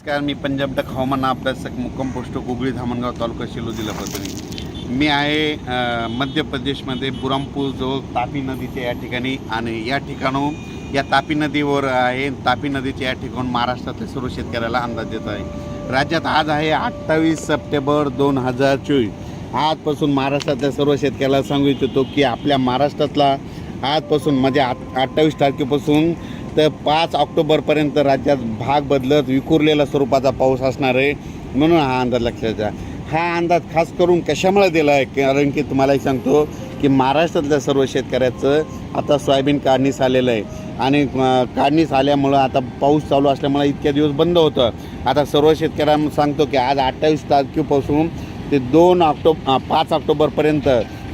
नमस्कार मी पंजाब डक हवामान अभ्यासक मुक्कम पोस्ट गुगळी धामणगाव तालुका शिलो जिल्हा प्रतिनिधी मी आहे मध्य प्रदेशमध्ये बुरामपूर जवळ तापी नदीच्या या ठिकाणी आणि या ठिकाणून या तापी नदीवर आहे. तापी नदीच्या या ठिकाण महाराष्ट्रातल्या सर्व शेतकऱ्याला अंदाज येत आहे. राज्यात आज आहे अठ्ठावीस सप्टेंबर दोन हजार चोवीस. आजपासून महाराष्ट्रातल्या सर्व शेतकऱ्याला सांगू इच्छितो की आपल्या महाराष्ट्रातला आजपासून म्हणजे आठ अठ्ठावीस तारखेपासून तर पाच ऑक्टोबरपर्यंत राज्यात भाग बदलत विखुरलेला स्वरूपाचा पाऊस असणार आहे म्हणून हा अंदाज लक्षात द्या हा अंदाज खास करून कशामुळे दिला आहे? कारण की तुम्हालाही सांगतो की महाराष्ट्रातल्या सर्व शेतकऱ्याचं आता सोयाबीन काढणीस आलेलं आहे. आणि काढणीस आल्यामुळं आता पाऊस चालू असल्यामुळं इतक्या दिवस बंद होतं. आता सर्व शेतकऱ्यांना सांगतो की आज अठ्ठावीस तारखेपासून ते दोन ऑक्टो पाच ऑक्टोबरपर्यंत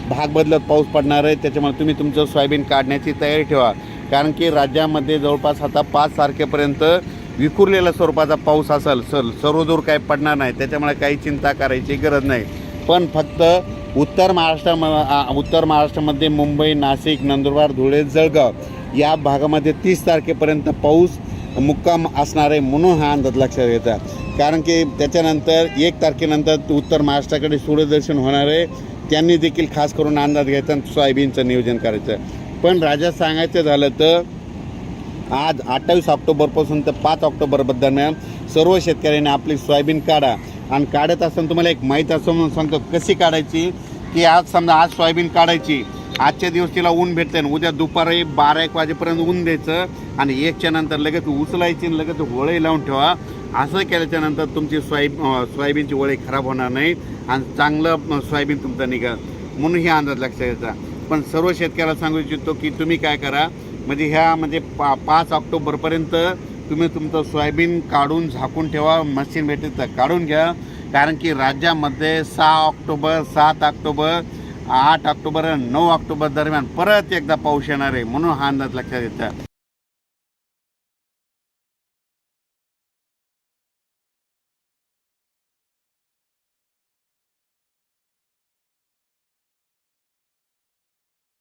भाग बदलत पाऊस पडणार आहे. त्याच्यामुळे तुम्ही तुमचं सोयाबीन काढण्याची तयारी ठेवा. कारण की राज्यामध्ये जवळपास आता पाच तारखेपर्यंत विखुरलेल्या स्वरूपाचा पाऊस असेल सर सर्वदूर काही पडणार नाही. त्याच्यामुळे काही चिंता करायची गरज नाही. पण फक्त उत्तर महाराष्ट्राम उत्तर महाराष्ट्रामध्ये मुंबई नाशिक नंदुरबार धुळे जळगाव या भागामध्ये तीस तारखेपर्यंत पाऊस मुक्काम असणार आहे म्हणून हा अंदाज लक्षात येतात कारण की त्याच्यानंतर एक तारखेनंतर उत्तर महाराष्ट्राकडे सूर्यदर्शन होणार आहे. त्यांनी देखील खास करून अंदाज घ्यायचा आणि सोयाबीनचं नियोजन करायचं पण राजा सांगायचं झालं तर आज अठ्ठावीस ऑक्टोबरपासून तर पाच ऑक्टोबर दरम्यान सर्व शेतकऱ्यांनी आपली सोयाबीन काढा. आणि काढत असताना तुम्हाला एक माहीत असं म्हणून सांगतो कशी काढायची? की आज समजा आज सोयाबीन काढायची आजच्या दिवस तिला ऊन भेटते आणि उद्या दुपारी बारा एक वाजेपर्यंत ऊन द्यायचं आणि एकच्या नंतर लगेच उचलायची आणि लगेच वळी लावून ठेवा. असं केल्याच्यानंतर तुमची सोयाब सोयाबीनची वळी खराब होणार नाही आणि चांगलं सोयाबीन तुमचं निघाल. म्हणून हे अंदाज लक्षात घ्यायचा पण सर्व शेतकऱ्याला सांगू इच्छितो की तुम्ही काय करा म्हणजे ह्या म्हणजे पा पाच ऑक्टोबरपर्यंत तुम्ही तुमचं सोयाबीन काढून झाकून ठेवा मशीन भेटेल तर काढून घ्या. कारण की राज्यामध्ये सहा ऑक्टोबर सात ऑक्टोबर आठ ऑक्टोबर आणि नऊ ऑक्टोबर दरम्यान परत एकदा पाऊस येणार आहे म्हणून हा अंदाज लक्षात येतं.